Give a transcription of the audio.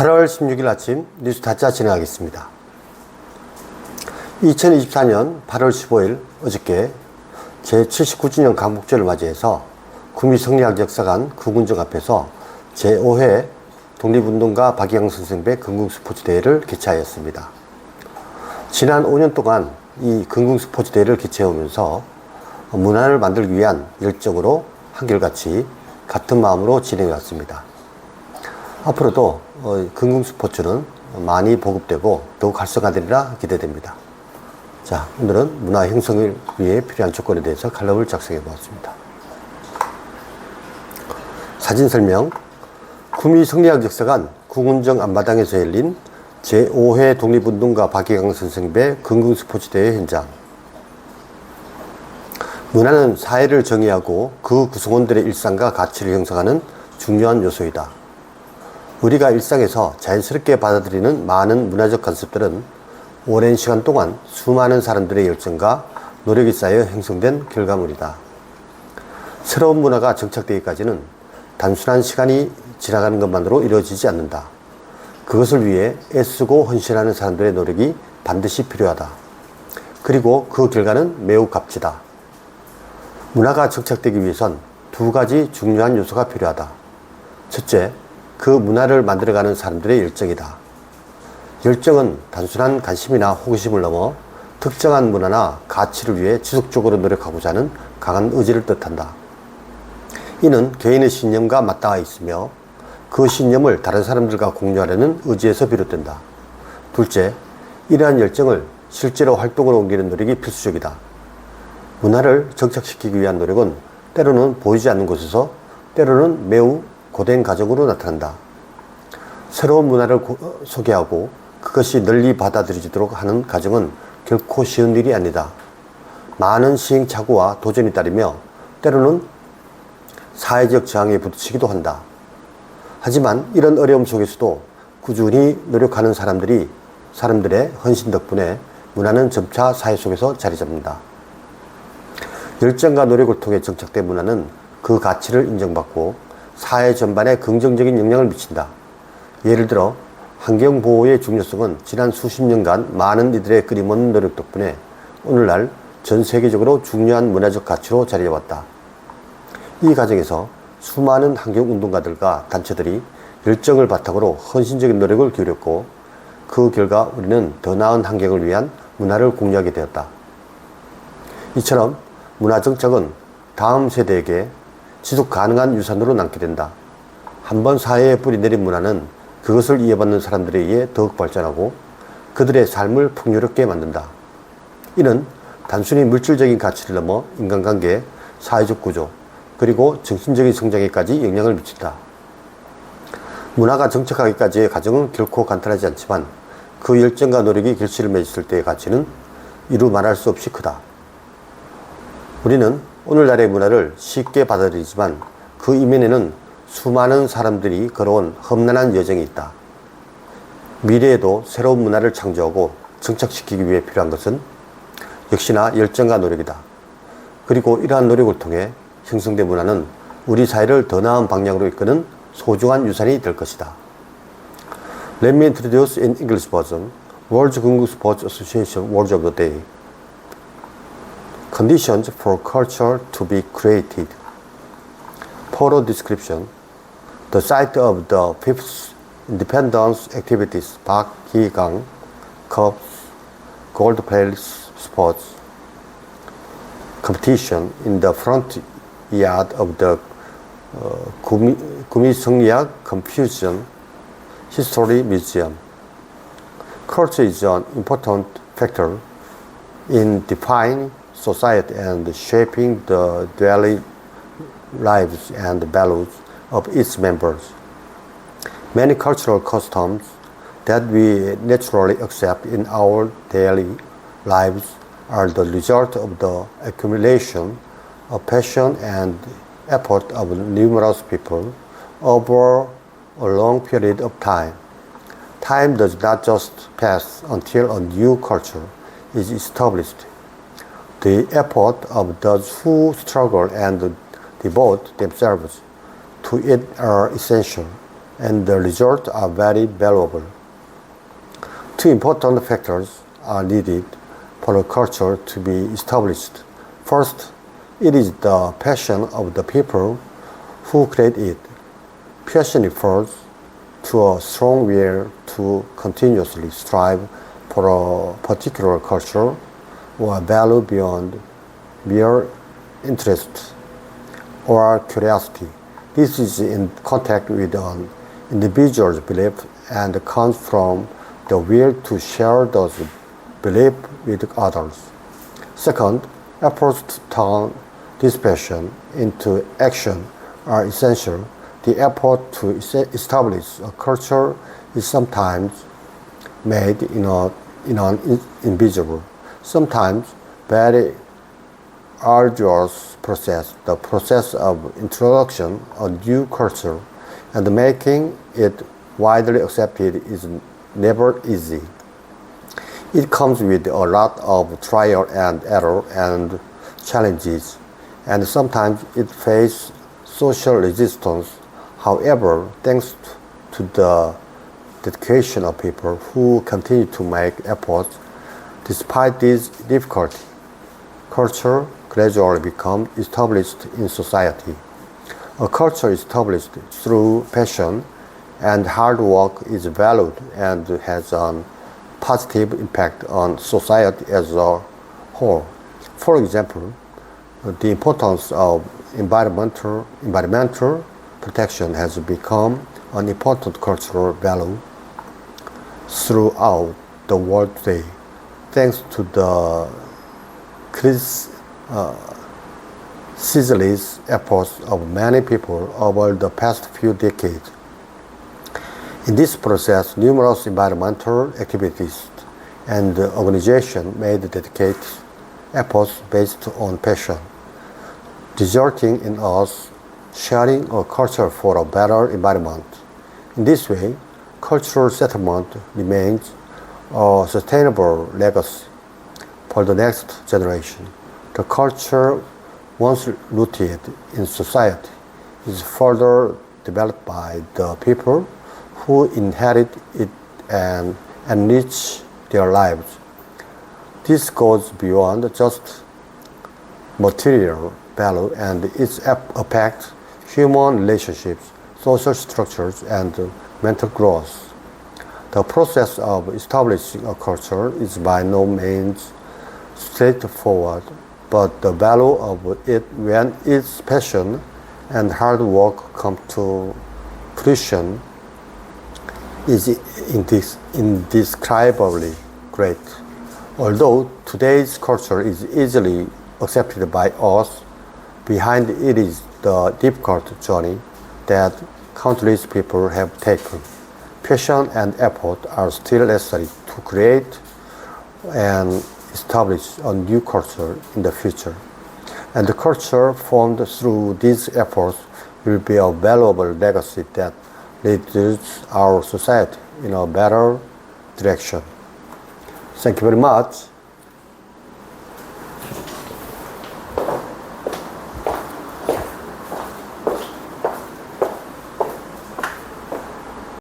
8월 16일 아침 뉴스 다짜 진행하겠습니다. 2024년 8월 15일 어저께 제79주년 강복절을 맞이해서 구미성리학 역사관 구군정 앞에서 제5회 독립운동가 박희영 선생배 근궁 스포츠 대회를 개최하였습니다. 지난 5년 동안 이 근궁 스포츠 대회를 개최하면서 문화를 만들기 위한 열정으로 한결같이 같은 마음으로 진행해 왔습니다. 앞으로도 어, 근궁 스포츠는 많이 보급되고 더욱 활성화되리라 기대됩니다. 자, 오늘은 문화 형성을 위해 필요한 조건에 대해서 칼럼을 작성해 보았습니다. 사진 설명. 구미 성리학 역사관 구군정 앞마당에서 열린 제5회 독립운동가 박희강 선생배 근궁 스포츠 대회 현장. 문화는 사회를 정의하고 그 구성원들의 일상과 가치를 형성하는 중요한 요소이다. 우리가 일상에서 자연스럽게 받아들이는 많은 문화적 관습들은 오랜 시간 동안 수많은 사람들의 열정과 노력이 쌓여 형성된 결과물이다. 새로운 문화가 정착되기까지는 단순한 시간이 지나가는 것만으로 이루어지지 않는다. 그것을 위해 애쓰고 헌신하는 사람들의 노력이 반드시 필요하다. 그리고 그 결과는 매우 값지다. 문화가 정착되기 위해선 두 가지 중요한 요소가 필요하다. 첫째, 그 문화를 만들어가는 사람들의 열정이다. 열정은 단순한 관심이나 호기심을 넘어 특정한 문화나 가치를 위해 지속적으로 노력하고자 하는 강한 의지를 뜻한다. 이는 개인의 신념과 맞닿아 있으며 그 신념을 다른 사람들과 공유하려는 의지에서 비롯된다. 둘째, 이러한 열정을 실제로 활동으로 옮기는 노력이 필수적이다. 문화를 정착시키기 위한 노력은 때로는 보이지 않는 곳에서 때로는 매우 고된 가정으로 나타난다. 새로운 문화를 소개하고 그것이 널리 받아들여지도록 하는 과정은 결코 쉬운 일이 아니다. 많은 시행착오와 도전이 따르며 때로는 사회적 저항에 부딪히기도 한다. 하지만 이런 어려움 속에서도 꾸준히 노력하는 사람들이 사람들의 헌신 덕분에 문화는 점차 사회 속에서 자리 잡는다. 열정과 노력을 통해 정착된 문화는 그 가치를 인정받고 사회 전반에 긍정적인 영향을 미친다. 예를 들어 환경 보호의 중요성은 지난 수십 년간 많은 이들의 끊임없는 노력 덕분에 오늘날 전 세계적으로 중요한 문화적 가치로 자리 잡았다. 이 과정에서 수많은 환경 운동가들과 단체들이 열정을 바탕으로 헌신적인 노력을 기울였고 그 결과 우리는 더 나은 환경을 위한 문화를 공유하게 되었다. 이처럼 문화 정착은 다음 세대에게 지속 가능한 유산으로 남게 된다. 한번 사회에 뿌리내린 문화는 그것을 이어받는 사람들에 의해 더욱 발전하고 그들의 삶을 풍요롭게 만든다. 이는 단순히 물질적인 가치를 넘어 인간관계, 사회적 구조, 그리고 정신적인 성장에까지 영향을 미친다. 문화가 정착하기까지의 과정은 결코 간단하지 않지만 그 열정과 노력이 결실을 맺었을 때의 가치는 이루 말할 수 없이 크다. 우리는 오늘날의 문화를 쉽게 받아들이지만 그 이면에는 수많은 사람들이 걸어온 험난한 여정이 있다. 미래에도 새로운 문화를 창조하고 정착시키기 위해 필요한 것은 역시나 열정과 노력이다. 그리고 이러한 노력을 통해 형성된 문화는 우리 사회를 더 나은 방향으로 이끄는 소중한 유산이 될 것이다. Let me introduce in English version World Gungu Sports Association Words of the Day. Conditions for culture to be created. Photo description. The site of the fifth independence activities Park Hee-gang Cup Gold Palace Sports competition in the front yard of the uh, Gumisungyak Confucian History Museum. Culture is an important factor in defining society and shaping the daily lives and values of its members. Many cultural customs that we naturally accept in our daily lives are the result of the accumulation of passion and effort of numerous people over a long period of time. Time does not just pass until a new culture is established the effort of those who struggle and devote themselves to it are essential and the results are very valuable. Two important factors are needed for a culture to be established. First, it is the passion of the people who create it. Passion refers to a strong will to continuously strive for a particular culture or value beyond mere interest or curiosity. This is in contact with an individual's belief and comes from the will to share those beliefs with others. Second, efforts to turn this passion into action are essential. The effort to establish a culture is sometimes made in, a, in an in- invisible, sometimes very arduous process, the process of introduction of new culture and making it widely accepted is never easy. It comes with a lot of trial and error and challenges, and sometimes it faces social resistance. However, thanks to the dedication of people who continue to make efforts despite this difficulty, culture gradually becomes established in society. A culture established through passion and hard work is valued and has a positive impact on society as a whole. For example, the importance of environmental, environmental protection has become an important cultural value throughout the world today, thanks to the Chris, uh, ceaseless efforts of many people over the past few decades. In this process, numerous environmental activities and organizations made dedicated efforts based on passion, resulting in us sharing a culture for a better environment. In this way, cultural settlement remains a sustainable legacy for the next generation. The culture, once rooted in society, is further developed by the people who inherit it and enrich their lives. This goes beyond just material value and its affects human relationships, social structures, and mental growth. The process of establishing a culture is by no means straightforward, but the value of it when its passion and hard work come to fruition is indescribably great. Although today's culture is easily accepted by us, behind it is the difficult journey that countless people have taken. Passion and effort are still necessary to create and establish a new culture in the future. And the culture formed through these efforts will be a valuable legacy that leads our society in a better direction. Thank you very much.